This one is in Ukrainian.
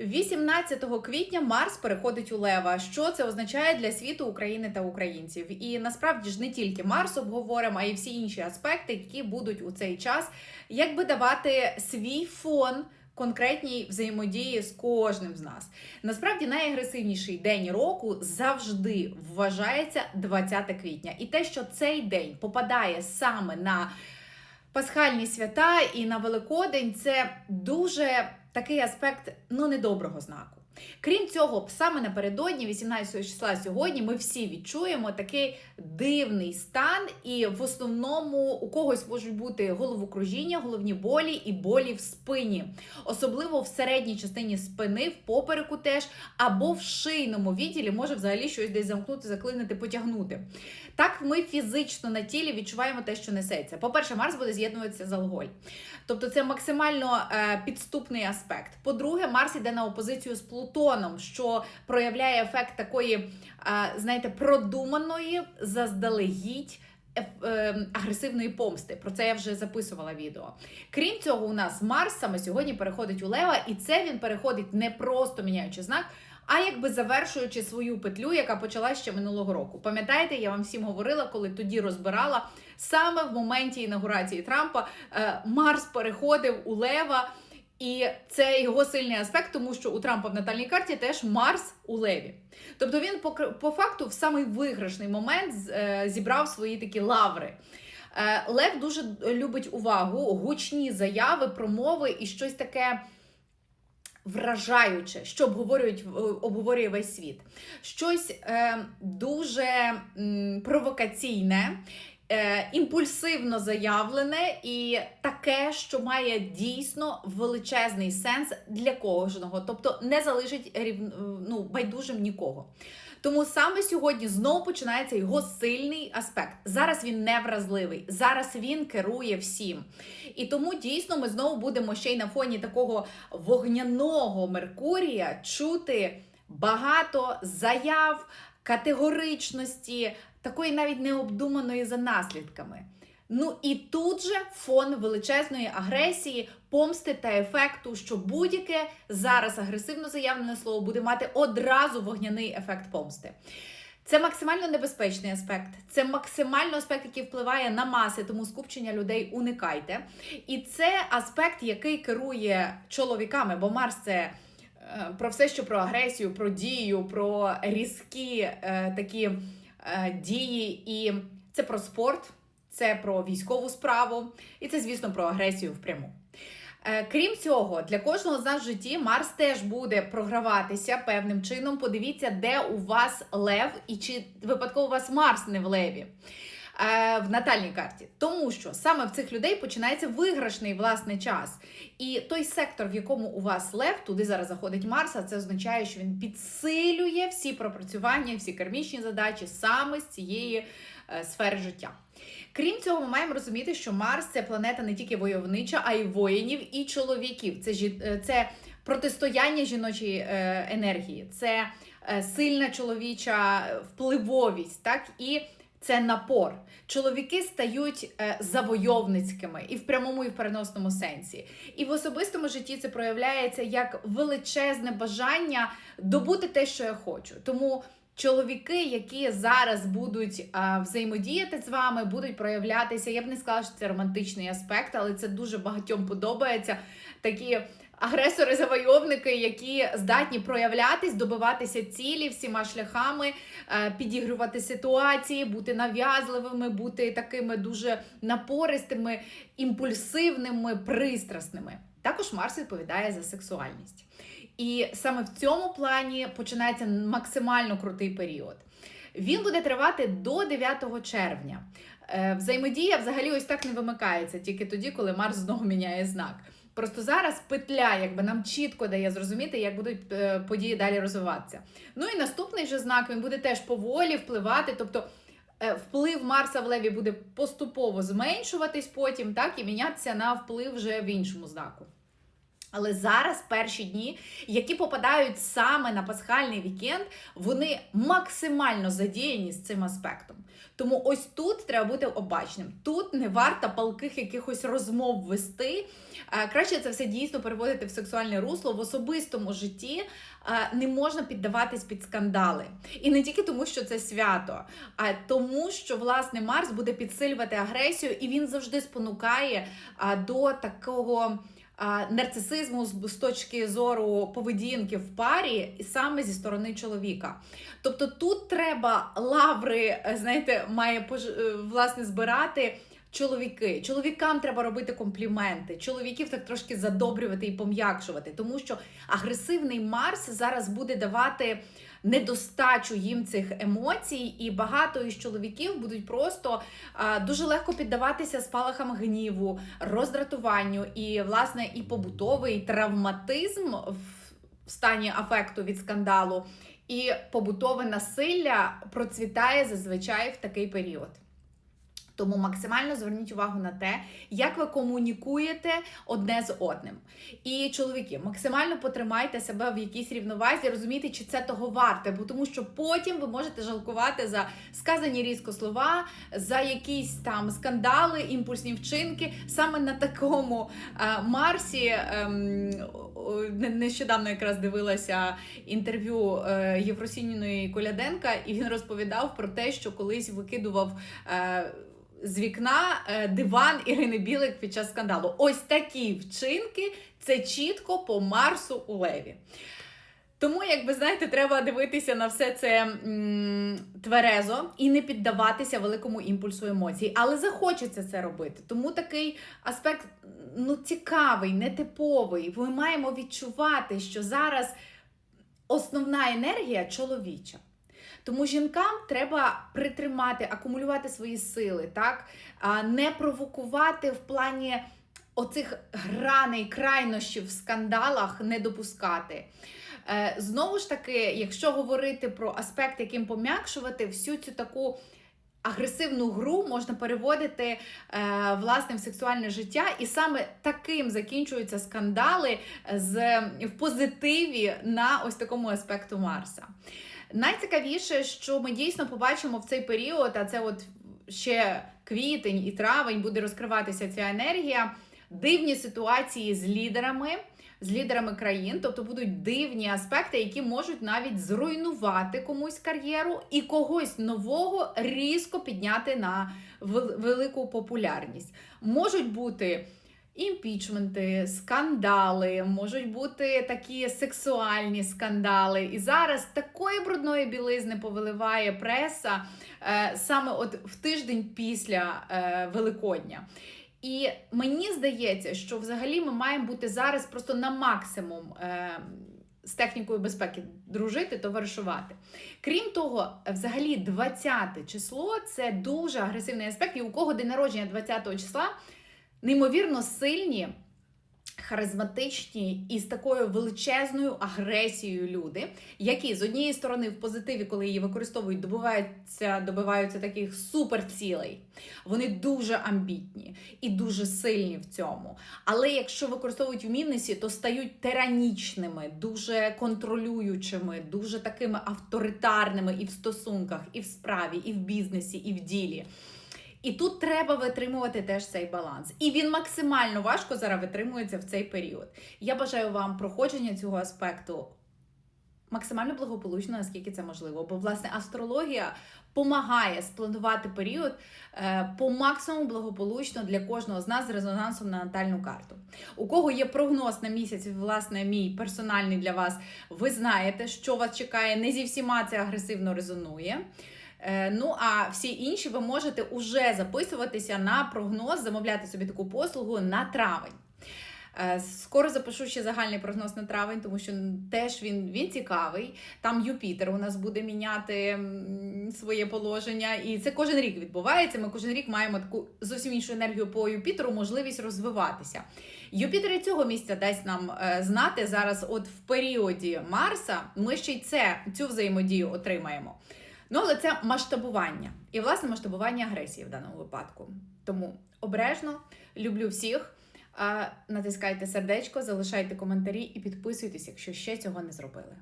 18 квітня Марс переходить у Лева. Що це означає для світу України та українців? І насправді ж не тільки Марс обговоримо, а й всі інші аспекти, які будуть у цей час, якби давати свій фон. Конкретній взаємодії з кожним з нас. Насправді найагресивніший день року завжди вважається 20 квітня. І те, що цей день попадає саме на пасхальні свята і на Великодень, це дуже такий аспект ну недоброго знаку. Крім цього, саме напередодні, 18 числа сьогодні, ми всі відчуємо такий дивний стан, і в основному у когось можуть бути головокружіння, головні болі і болі в спині, особливо в середній частині спини, в попереку теж, або в шийному відділі може взагалі щось десь замкнути, заклинити, потягнути. Так, ми фізично на тілі відчуваємо те, що несеться. По-перше, Марс буде з'єднуватися з алголь. Тобто це максимально е, підступний аспект. По-друге, Марс йде на опозицію з Плутоном, що проявляє ефект такої, е, знаєте, продуманої заздалегідь. е, Агресивної помсти. Про це я вже записувала відео. Крім цього, у нас Марс саме сьогодні переходить у Лева, і це він переходить не просто міняючи знак, а якби завершуючи свою петлю, яка почала ще минулого року. Пам'ятаєте, я вам всім говорила, коли тоді розбирала саме в моменті інаугурації Трампа е, Марс переходив у Лева. І це його сильний аспект, тому що у Трампа в натальній карті теж Марс у Леві. Тобто він по, по факту в самий виграшний момент е, зібрав свої такі лаври. Е, Лев дуже любить увагу, гучні заяви, промови і щось таке вражаюче, що обговорюють е, обговорює весь світ. Щось е, дуже м, провокаційне. Е, імпульсивно заявлене і таке, що має дійсно величезний сенс для кожного, тобто не залишить ну, байдужим нікого. Тому саме сьогодні знову починається його сильний аспект. Зараз він не вразливий, зараз він керує всім. І тому дійсно ми знову будемо ще й на фоні такого вогняного Меркурія чути багато заяв, категоричності, такої навіть необдуманої за наслідками. Ну і тут же фон величезної агресії, помсти та ефекту, що будь-яке зараз агресивно заявлене слово буде мати одразу вогняний ефект помсти. Це максимально небезпечний аспект, це максимально аспект, який впливає на маси, тому скупчення людей уникайте. І це аспект, який керує чоловіками, бо Марс це. е, Про все, що про агресію, про дію, про різкі е, такі е, дії, і це про спорт, це про військову справу, і це, звісно, про агресію впряму. Е, Крім цього, для кожного з нас в житті Марс теж буде програватися певним чином. Подивіться, де у вас лев, і чи випадково у вас Марс не в леві. Е, В натальній карті, тому що саме в цих людей починається виграшний власний час. І той сектор, в якому у вас лев, туди зараз заходить Марс, це означає, що він підсилює всі пропрацювання, всі кармічні задачі саме з цієї е, сфери життя. Крім цього, ми маємо розуміти, що Марс це планета не тільки войовнича, а й воїнів і чоловіків. Це жі- е, це протистояння жіночої енергії, це сильна чоловіча впливовість, так і. Це напор. Чоловіки стають е, завойовницькими і в прямому, і в переносному сенсі. І в особистому житті це проявляється як величезне бажання добути те, що я хочу. Тому чоловіки, які зараз будуть а, взаємодіяти з вами, будуть проявлятися. Я б не сказала, що це романтичний аспект, але це дуже багатьом подобається. Такі агресори-завойовники, які здатні проявлятись, добиватися цілі всіма шляхами, е, підігрувати ситуації, бути нав'язливими, бути такими дуже напористими, імпульсивними, пристрасними. Також Марс відповідає за сексуальність. І саме в цьому плані починається максимально крутий період. Він буде тривати до 9 червня. Е, Взаємодія взагалі ось так не вимикається, тільки тоді, коли Марс знову міняє знак. Просто зараз петля якби нам чітко дає зрозуміти, як будуть е, події далі розвиватися. Ну і наступний же знак він буде теж поволі впливати, тобто е, вплив Марса в Леві буде поступово зменшуватись потім, так і мінятися на вплив вже в іншому знаку. Але зараз перші дні, які попадають саме на пасхальний вікенд, вони максимально задіяні з цим аспектом. Тому ось тут треба бути обачним. Тут не варто палких якихось розмов вести. Е, Краще це все дійсно переводити в сексуальне русло в особистому житті. е, Не можна піддаватись під скандали. І не тільки тому, що це свято, а тому, що власне Марс буде підсилювати агресію, і він завжди спонукає до такого нарцисизму з, точки зору поведінки в парі, і саме зі сторони чоловіка. Тобто тут треба лаври, е, знаєте, має е, власне збирати. Чоловіки, чоловікам треба робити компліменти, чоловіків так трошки задобрювати і пом'якшувати, тому що агресивний Марс зараз буде давати недостачу їм цих емоцій, і багато із чоловіків будуть просто а, дуже легко піддаватися спалахам гніву, роздратуванню, і власне і побутовий травматизм в стані афекту від скандалу, і побутове насилля процвітає зазвичай в такий період. Тому максимально зверніть увагу на те, як ви комунікуєте одне з одним. І чоловіки, максимально потримайте себе в якійсь рівновазі, розумійте, чи це того варте, бо тому що потім ви можете жалкувати за сказані різко слова, за якісь там скандали, імпульсні вчинки. Саме на такому е, Марсі не- нещодавно якраз дивилася інтерв'ю е, Єфросініної Коляденка, і він розповідав про те, що колись викидував. Е, з вікна е, диван Ірини Білик під час скандалу. Ось такі вчинки це чітко по Марсу у Леві. Тому, як ви знаєте, треба дивитися на все це м, тверезо і не піддаватися великому імпульсу емоцій. Але захочеться це робити. Тому такий аспект ну, цікавий, нетиповий. Ми маємо відчувати, що зараз основна енергія чоловіча. Тому жінкам треба притримати, акумулювати свої сили, так? Не провокувати в плані оцих граней, крайнощів в скандалах не допускати. Е, Знову ж таки, якщо говорити про аспект, яким пом'якшувати, всю цю таку агресивну гру можна переводити е, власне в сексуальне життя, і саме таким закінчуються скандали з в позитиві на ось такому аспекту Марса. Найцікавіше, що ми дійсно побачимо в цей період, а це от ще квітень і травень буде розкриватися ця енергія. Дивні ситуації з лідерами, з лідерами країн, тобто будуть дивні аспекти, які можуть навіть зруйнувати комусь кар'єру і когось нового різко підняти на велику популярність. Можуть бути імпічменти, скандали, можуть бути такі сексуальні скандали. І зараз такої брудної білизни повиливає преса е, саме от в тиждень після е, Великодня. І мені здається, що взагалі ми маємо бути зараз просто на максимум. Е, з технікою безпеки дружити, товаришувати. Крім того, взагалі 20 число це дуже агресивний аспект, і у кого день народження 20 числа неймовірно сильні, харизматичні і з такою величезною агресією люди, які з однієї сторони в позитиві, коли її використовують, добиваються, добиваються таких суперцілей. Вони дуже амбітні і дуже сильні в цьому. Але якщо використовують в мінусі, то стають тиранічними, дуже контролюючими, дуже такими авторитарними і в стосунках, і в справі, і в бізнесі, і в ділі. І тут треба витримувати теж цей баланс. І він максимально важко зараз витримується в цей період. Я бажаю вам проходження цього аспекту максимально благополучно, наскільки це можливо. Бо, власне, астрологія допомагає спланувати період е, по максимуму благополучно для кожного з нас з резонансом на натальну карту. У кого є прогноз на місяць, власне, мій персональний для вас, ви знаєте, що вас чекає. Не зі всіма це агресивно резонує. Е, Ну, а всі інші ви можете уже записуватися на прогноз, замовляти собі таку послугу на травень. Е, Скоро запишу ще загальний прогноз на травень, тому що теж він, він цікавий. Там Юпітер у нас буде міняти своє положення, і це кожен рік відбувається. Ми кожен рік маємо таку зовсім іншу енергію по Юпітеру, можливість розвиватися. Юпітер і цього місця дасть нам е, знати зараз, от в періоді Марса, ми ще й це цю взаємодію отримаємо. Ну, але це масштабування. І, власне, масштабування агресії в даному випадку. Тому обережно люблю всіх. Натискайте сердечко, залишайте коментарі і підписуйтесь, якщо ще цього не зробили.